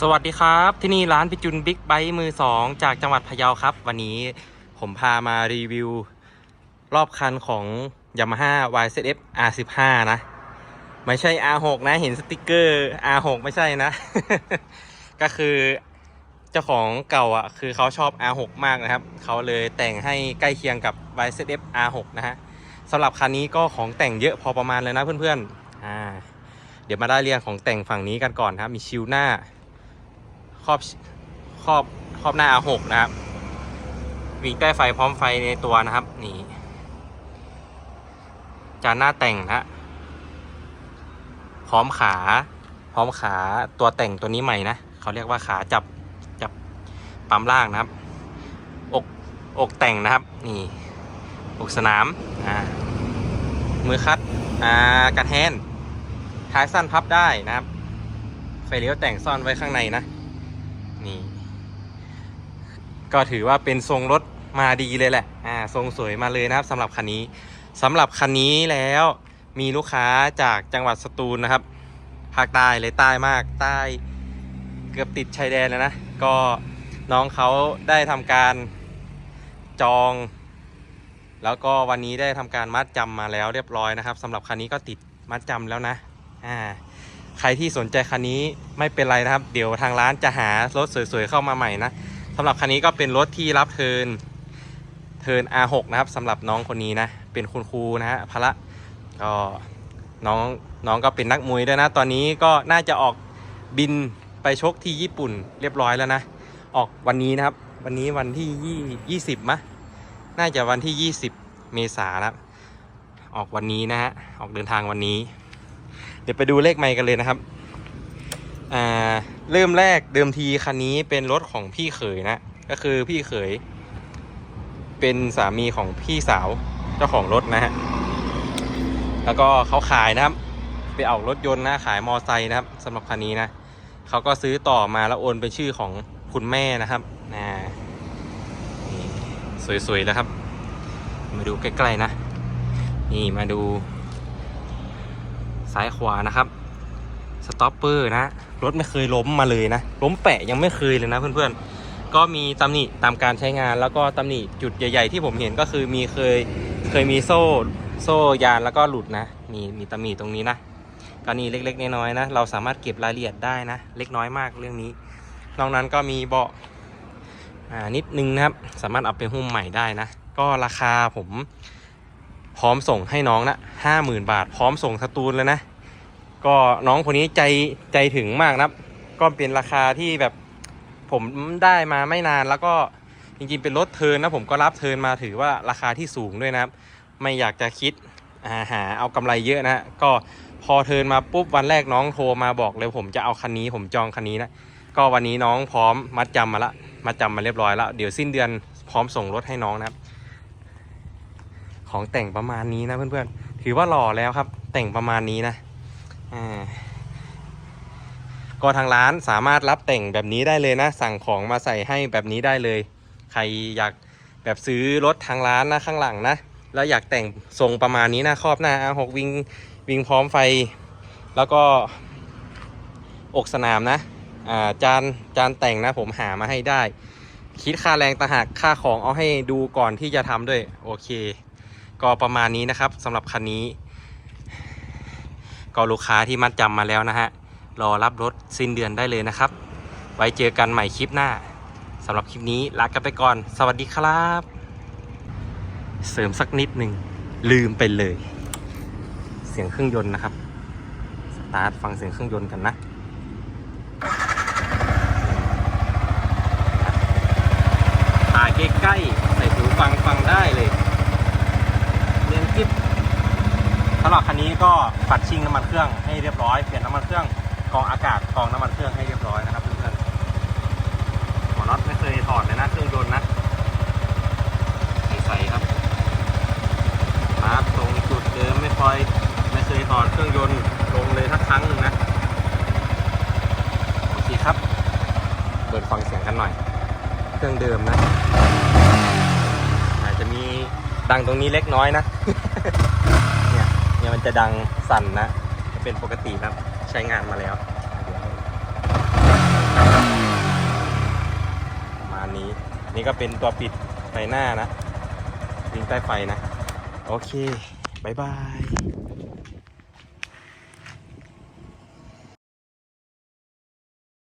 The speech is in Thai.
สวัสดีครับ ที่นี่ร้านพิจุนบิ๊กไบค์มือ2จากจังหวัดพะเยาครับ วันนี้ผมพามารีวิว รอบคันของ Yamaha YZF R15 นะ ไม่ใช่ R6 นะ เห็นสติกเกอร์ R6 ไม่ใช่นะ ก็คือเจ้าของเก่าอะ คือเขาชอบ R6 มากนะครับ เขาเลยแต่งให้ใกล้เคียงกับ YZF R6 นะฮะสำหรับคันนี้ก็ของแต่งเยอะพอประมาณเลยนะเพื่อนๆอ่าเดี๋ยวมาได้เรียงของแต่งฝั่งนี้กันก่อนครับ มีชิวหน้า ครอบครอบครอบหน้า R6 นะครับ วิ่งใต้ไฟพร้อมไฟในตัวนะครับนี่จานหน้าแต่งนะพร้อมขา พร้อมขาตัวแต่งตัวนี้ใหม่นะเขาเรียกว่าขาจับจับปั๊มล่างนะครับ อกอกแต่งนะครับ นี่ อกสนามอ่ามือคัดอ่ากันแฮนท้ายสั้นพับได้นะครับไฟเลี้ยวแต่งซ่อนไว้ข้างในนะ นี่ ก็ถือว่าเป็นทรงรถมาดีเลยแหละ อ่า ทรงสวยมาเลยนะครับสำหรับคันนี้สำหรับคันนี้แล้วมีลูกค้าจากจังหวัดสตูลนะครับภาคใต้เลยใต้มากใต้เกือบติดชายแดนแล้วนะ ก็น้องเขาได้ทำการจอง แล้วก็วันนี้ได้ทำการมัดจำมาแล้วเรียบร้อยนะครับสำหรับคันนี้ก็ติดมัดจำแล้วนะ อ่า ใครที่สนใจคันนี้ไม่เป็นไรนะครับ เดี๋ยวทางร้านจะหารถสวยๆเข้ามาใหม่นะสำหรับคันนี้ก็เป็นรถที่รับเทินเทิน R6 นะครับสำหรับน้องคนนี้นะ เป็นคุณครูนะฮะพละก็น้องน้องก็เป็นนักมวยด้วยนะ ตอนนี้ก็น่าจะออกบินไปชกที่ญี่ปุ่นเรียบร้อยแล้วนะ ออกวันนี้นะครับ วันนี้วันที่ยี่ยี่สิบมะน่าจะวันที่ 20 เมษายนนะครับออกวันนี้นะฮะออกเดินทางวันนี้ เดี๋ยวไปดูเลขไมค์กันเลยนะครับ อ่า เริ่มแรกเดิมทีคันนี้เป็นรถของพี่เขยนะ ก็คือพี่เขย เป็นสามีของพี่สาวเจ้าของรถนะฮะ แล้วก็เขาขายนะครับ ไปออกรถยนต์นะขายมอไซค์นะครับสำหรับคันนี้นะเขาก็ซื้อต่อมาแล้วโอนเป็นชื่อของคุณแม่นะครับนะนี่สวยๆแล้วครับ มาดูใกล้ๆนะ นี่มาดู ซ้ายขวานะครับสต็อปเปอร์นะรถไม่เคยล้มมาเลยนะล้มแปะยังไม่เคยเลยนะเพื่อนๆ ก็มีตำหนิตามการใช้งานแล้วก็ตำหนิจุดใหญ่ ๆ ที่ผมเห็นก็คือมีเคยเคยมีโซ่โซ่ยานแล้วก็หลุดนะ มีมีตำหนิตรงนี้นะก็นี่เล็กๆน้อยๆนะเราสามารถเก็บรายละเอียดได้นะ เล็กน้อยมากเรื่องนี้นอกนั้นก็มีเบาะอ่านิดนึงนะครับ สามารถเอาไปหุ้มใหม่ได้นะ ก็ราคาผม พร้อมส่งให้น้องนะห้าหมื่นบาท พร้อมส่งสตูลเลยนะ ก็น้องคนนี้ใจใจถึงมากนะครับก็เป็นราคาที่แบบผมได้มาไม่นานแล้วก็จริงๆเป็นรถเทินนะผมก็รับเทินมาถือว่าราคาที่สูงด้วยนะครับ ไม่อยากจะคิดอาหาเอากำไรเยอะนะก็พอเทินมาปุ๊บวันแรกน้องโทรมาบอกเลยผมจะเอาคันนี้ผมจองคันนี้นะก็วันนี้น้องพร้อมมัดจำมาละมัดจำมาเรียบร้อยแล้วเดี๋ยวสิ้นเดือนพร้อมส่งรถให้น้องนะครับ ของแต่งประมาณนี้นะเพื่อนๆ ถือว่าหล่อแล้วครับ แต่งประมาณนี้นะอ่าก็ทางร้านสามารถรับแต่งแบบนี้ได้เลยนะ สั่งของมาใส่ให้แบบนี้ได้เลย ใครอยากแบบซื้อรถทางร้านนะข้างหลังนะ แล้วอยากแต่งทรงประมาณนี้นะครอบหน้าหกวิงวิงพร้อมไฟ แล้วก็อกสนามนะาจานจานแต่งนะผมหามาให้ได้ คิดค่าแรงต่างหากค่าของเอาให้ดูก่อนที่จะทำด้วย โอเค ก็ประมาณนี้นะครับสำหรับคันนี้ ก็ลูกค้าที่มัดจำมาแล้วนะฮะ รอรับรถสิ้นเดือนได้เลยนะครับ ไว้เจอกันใหม่คลิปหน้าสำหรับคลิปนี้ลากันไปก่อน สวัสดีครับ เสริมสักนิดหนึ่งลืมไปเลย เสียงเครื่องยนต์นะครับ สตาร์ทฟังเสียงเครื่องยนต์กันนะ ถ่ายใกล้ๆใส่หูฟังฟังได้เลยเรียนคลิป สำหรับคันนี้ก็ปัดชิงน้ำมันเครื่องให้เรียบร้อยเปลี่ยนน้ำมันเครื่องกองอากาศกองน้ำมันเครื่องให้เรียบร้อยนะครับเพื่อนๆหมอน็อตไม่เคยถอดเลยนะเครื่องยนต์นะใส่ครับมาร์คตรงจุดเดิมไม่คอยไม่เคยถอดเครื่องยนต์ลงเลยทักครั้งหนึ่งนะโอเคครับเปิดฟังเสียงกันหน่อย เครื่องเดิมนะอาจจะมีดังตรงนี้เล็กน้อยนะี่ยมันจะดังสั่นนะเป็นปกติครับใช้งานมาแล้วประมาณนี้นี่ก็เป็นตัวปิดไฟหน้านะวิ่งใต้ไฟนะ โอเคบายบาย